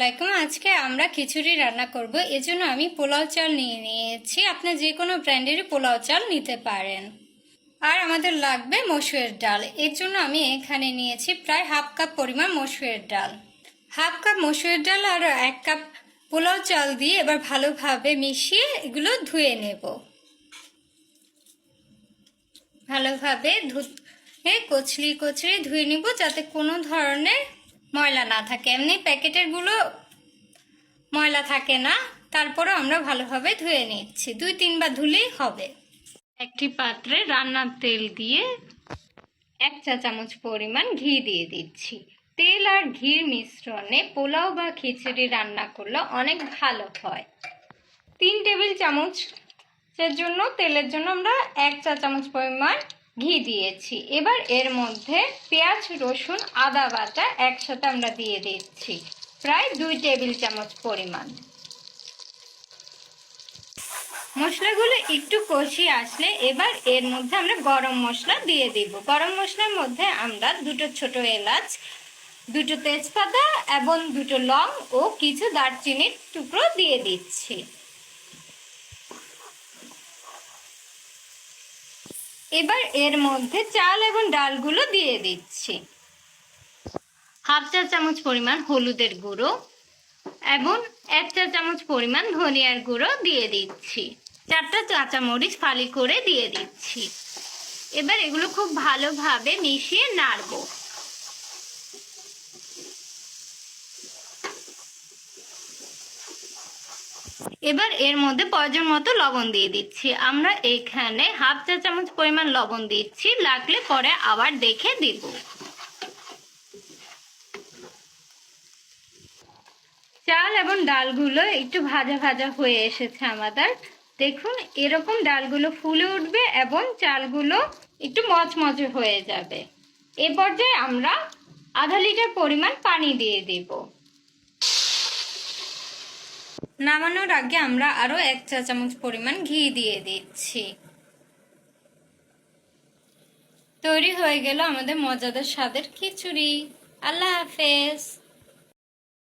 আলাইকুম। আজকে আমরা খিচুড়ি রান্না করব। এজন্য আমি পোলাও চাল নিয়ে নিয়েছি। আপনি যে কোনো ব্র্যান্ডেরই পোলাও চাল নিতে পারেন। আর আমাদের লাগবে মসুরের ডাল। এর জন্য আমি এখানে নিয়েছি প্রায় হাফ কাপ পরিমাণ মসুরের ডাল। হাফ কাপ মসুরের ডাল আর এক কাপ পোলাও চাল দিয়ে এবার ভালোভাবে মিশিয়ে এগুলো ধুয়ে নেব। ভালোভাবে ধুয়ে, কচলি কচলি ধুয়ে নিব যাতে কোনো ধরনের ময়লা না থাকে। এমনি প্যাকেটেরগুলো ময়লা থাকে না, তারপরেও আমরা ভালোভাবে ধুয়ে নিচ্ছি। দুই তিনবার ধুলেই হবে। একটি পাত্রে রান্নার তেল দিয়ে এক চা চামচ পরিমাণ ঘি দিয়ে দিচ্ছি। তেল আর ঘির মিশ্রণে পোলাও বা খিচুড়ি রান্না করলে অনেক ভালো হয়। তিন টেবিল চামচের জন্য, তেলের জন্য আমরা এক চা চামচ পরিমাণ ঘি দিয়েছি। এবার এর মধ্যে পেঁয়াজ, রসুন, আদা বাটা একসাথে আমরা দিয়ে দিচ্ছি। প্রায় দুই টেবিল চামচ পরিমাণ। মশলাগুলো একটু কষিয়ে আসলে এবার এর মধ্যে আমরা গরম মশলা দিয়ে দিব। গরম মশলার মধ্যে আমরা দুটো ছোট এলাচ, দুটো তেজপাতা এবং দুটো লং ও কিছু দারচিনির টুকরো দিয়ে দিচ্ছি। এবার এর মধ্যে চাল এবং ডালগুলো দিয়ে দিচ্ছি। হাফ চা চামচ পরিমাণ হলুদের গুঁড়ো এবং এক চা চামচ পরিমাণ ধনিয়ার গুঁড়ো দিয়ে দিচ্ছি। চারটা কাঁচামরিচ ফালি করে দিয়ে দিচ্ছি। এবার এগুলো খুব ভালোভাবে মিশিয়ে নাড়বো। এবার এর মধ্যে প্রয়োজন মতো লবণ দিয়ে দিচ্ছি। আমরা এখানে হাফ চা চামচ পরিমাণ লবণ দিচ্ছি, লাগলে পরে আবার দেখে দিব। চাল এবং ডালগুলো একটু ভাজা ভাজা হয়ে এসেছে আমাদের। দেখুন, এরকম ডালগুলো ফুলে উঠবে এবং চালগুলো একটু মচমচে হয়ে যাবে। এ পর্যায়ে আমরা আধা লিটার পরিমাণ পানি দিয়ে দিব। নামানোর আগে আমরা আরও এক চা চামচ পরিমাণ ঘি দিয়ে দিচ্ছি। তৈরি হয়ে গেল আমাদের মজাদার স্বাদের খিচুড়ি। আল্লাহ হাফেজ।